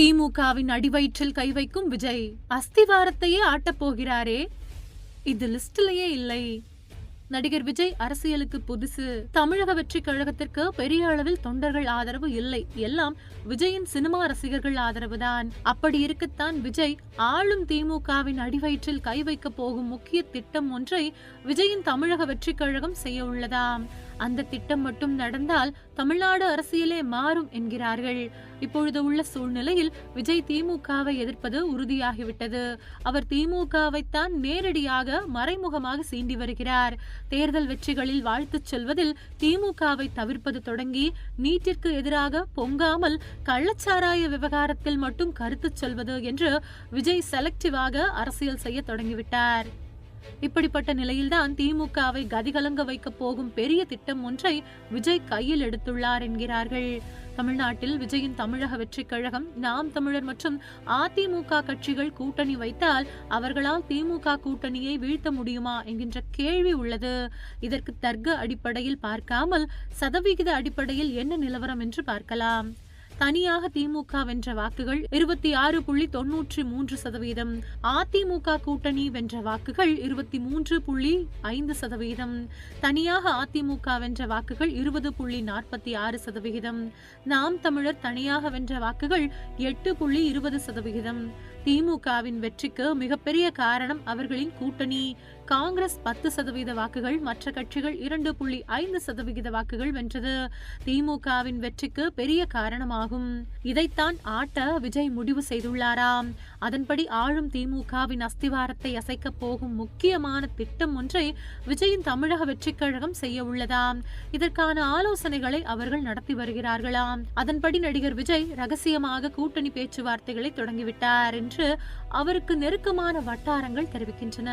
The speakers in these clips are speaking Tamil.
திமுகவின் அடிவயிற்றில் கை வைக்கும் விஜய் அஸ்திவாரத்தையே ஆட்டப் போகிறாரே. இது லிஸ்டிலேயே இல்லை. நடிகர் விஜய் அரசியலுக்கு புதுசு. தமிழக வெற்றி கழகத்திற்கு பெரிய அளவில் தொண்டர்கள் ஆதரவு இல்லை. எல்லாம் விஜயின் சினிமா ரசிகர்கள் ஆதரவுதான் அப்படி இருக்கத்தான் விஜய் ஆளும் திமுகவின் அடிவயிற்றில் கை வைக்க போகும் முக்கிய திட்டம் ஒன்றை விஜயின் தமிழக வெற்றி கழகம் செய்ய உள்ளதாம். அந்த திட்டம் மட்டும் நடந்தால் தமிழ்நாடு அரசியலே மாறும் என்கிறார்கள். இப்பொழுது உள்ள சூழ்நிலையில் விஜய் திமுகவை எதிர்ப்பது உறுதியாகிவிட்டது. அவர் திமுகவைத்தான் நேரடியாக மறைமுகமாக சீண்டி வருகிறார். தேர்தல் வெற்றிகளில் வாழ்த்துச் சொல்வதில் திமுகவை தவிர்ப்பது தொடங்கி நீட்டிற்கு எதிராக பொங்காமல் கள்ளச்சாராய விவகாரத்தில் மட்டும் கருத்து சொல்வது என்று விஜய் செலக்டிவாக அரசியல் செய்ய தொடங்கிவிட்டார். இப்படிப்பட்ட நிலையில்தான் திமுகவை கதிகலங்க வைக்க போகும் பெரிய திட்டம் ஒன்றை விஜய் கையில் எடுத்துள்ளார் என்கிறார்கள். தமிழ்நாட்டில் விஜயின் தமிழக வெற்றி கழகம் நாம் தமிழர் மற்றும் அதிமுக கட்சிகள் கூட்டணி வைத்தால் அவர்களால் திமுக கூட்டணியை வீழ்த்த முடியுமா என்கின்ற கேள்வி உள்ளது. இதற்கு தர்க்க அடிப்படையில் பார்க்காமல் சதவிகித அடிப்படையில் என்ன நிலவரம் என்று பார்க்கலாம். தனியாக திமுக வென்ற வாக்குகள் இருபத்தி ஆறு புள்ளி தொன்னூற்றி மூன்று சதவீதம். அதிமுக கூட்டணி வென்ற வாக்குகள் இருபத்தி மூன்று புள்ளி ஐந்து சதவீதம். தனியாக அதிமுக வென்ற வாக்குகள் இருபது புள்ளி நாற்பத்தி ஆறு சதவிகிதம். நாம் தமிழர் தனியாக வென்ற வாக்குகள் எட்டு புள்ளி இருபது சதவிகிதம். திமுகவின் வெற்றிக்கு மிகப்பெரிய காரணம் அவர்களின் கூட்டணி. காங்கிரஸ் பத்து சதவீத வாக்குகள் மற்ற கட்சிகள் இரண்டு புள்ளி ஐந்து சதவிகித வாக்குகள் வென்றது. திமுகவின் வெற்றிக்கு பெரிய காரணமாகும். இதைத்தான் ஆட்ட விஜய் முடிவு செய்துள்ளாராம் அதன்படி ஆளும் திமுகவின் அஸ்திவாரத்தை அசைக்க போகும் முக்கியமான திட்டம் ஒன்றை விஜயின் தமிழக வெற்றிக் கழகம் செய்ய உள்ளதாம் இதற்கான ஆலோசனைகளை அவர்கள் நடத்தி வருகிறார்களாம் அதன்படி நடிகர் விஜய் ரகசியமாக கூட்டணி பேச்சுவார்த்தைகளை தொடங்கிவிட்டார் என்று அவருக்கு நெருக்கமான வட்டாரங்கள் தெரிவிக்கின்றன.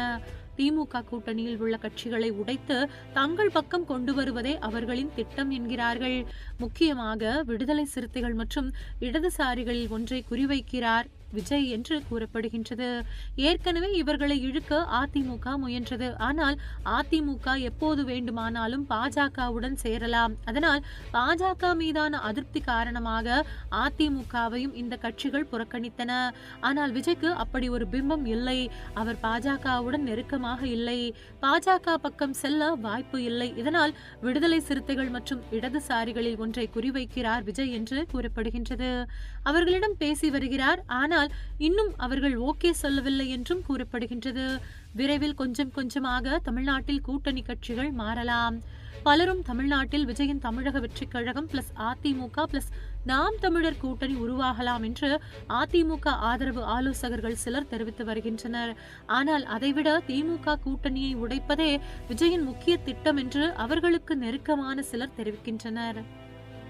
திமுக கூட்டணியில் உள்ள கட்சிகளை உடைத்து தங்கள் பக்கம் கொண்டு வருவதே அவர்களின் திட்டம் என்கிறார்கள். முக்கியமாக விடுதலை சிறுத்தைகள் மற்றும் இடதுசாரிகளில் ஒன்றை குறிவைக்கிறார் விஜய் என்று கூறப்படுகின்றது. ஏற்கனவே இவர்களை இழுக்க அதிமுக முயன்றது. ஆனால் அதிமுக எப்போது வேண்டுமானாலும் பாஜகவுடன் சேரலாம். அதனால் பாஜக மீதான அதிருப்தி காரணமாக அதிமுகவையும் இந்த கட்சிகள் புறக்கணித்தன. ஆனால் விஜய்க்கு அப்படி ஒரு பிம்பம் இல்லை. அவர் பாஜகவுடன் நெருக்கமாக இல்லை. பாஜக பக்கம் செல்ல வாய்ப்பு இல்லை. இதனால் விடுதலை சிறுத்தைகள் மற்றும் இடதுசாரிகளில் ஒன்றை குறிவைக்கிறார் விஜய் என்று கூறப்படுகின்றது. அவர்களிடம் பேசி வருகிறார். ஆனால் ஆனால் இன்னும் அவர்கள் ஓகே சொல்லவில்லை என்றும் கூறப்படுகின்றது. விரைவில் கொஞ்சம் கொஞ்சமாக தமிழ்நாட்டில் கூட்டணி கட்சிகள் மாறலாம். பலரும் தமிழ்நாட்டில் விஜயின் தமிழக வெற்றிக் கழகம் பிளஸ் அதிமுக பிளஸ் நாம் தமிழர் கூட்டணி உருவாகலாம் என்று அதிமுக ஆதரவு ஆலோசகர்கள் சிலர் தெரிவித்து வருகின்றனர். ஆனால் அதைவிட திமுக கூட்டணியை உடைப்பதே விஜயின் முக்கிய திட்டம் என்று அவர்களுக்கு நெருக்கமான சிலர் தெரிவிக்கின்றனர்.